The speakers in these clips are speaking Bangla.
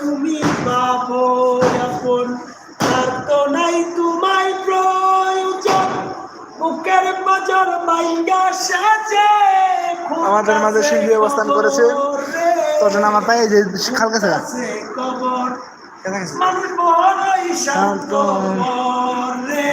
তুমি পাবো তো নাই তোমায় প্রয়োজন বুকের সাজে আমাদের মাঝে শিল্পী অবস্থান করেছে। তখন আমার পায়ে যে খাল গেছে মানুষ শান্ত রে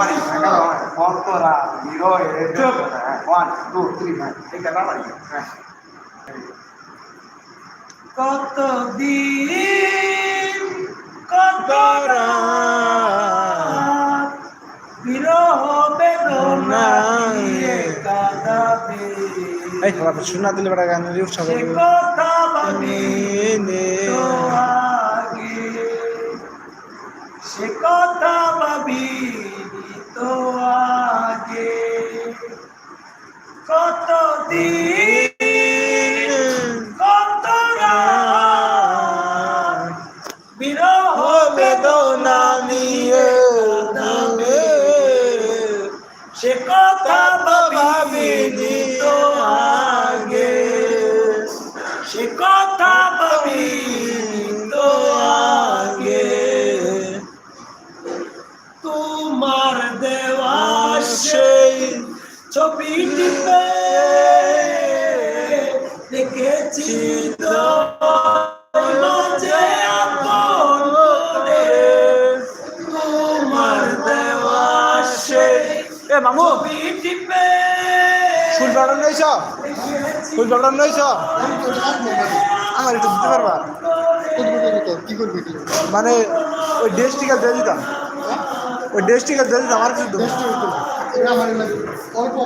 বাবুছি কত দিন কত রাত বিরহ বেদনা এই শোনা দিলে বেটা গানের উৎসাহ সে কথা ভাবি তো আগে আগে কত বিরহ বেদনা নিয়ে কাঁদাবে সে কথা তোমার দেওয়া সেই ছবিটিতে দেখেছি মাঝে তোমার দেওয়া সেই এ মামু। ছবিটিতে ফুল বাড়ান নইছ ফুল বাড়ান নইছ আমার একটু দিতে পারবা? কি করবি মানে ওই ড্রেস টিকা দিয়ে দিতাম ওই ড্রেসটিকে ড্রেস আমার কিছু অল্প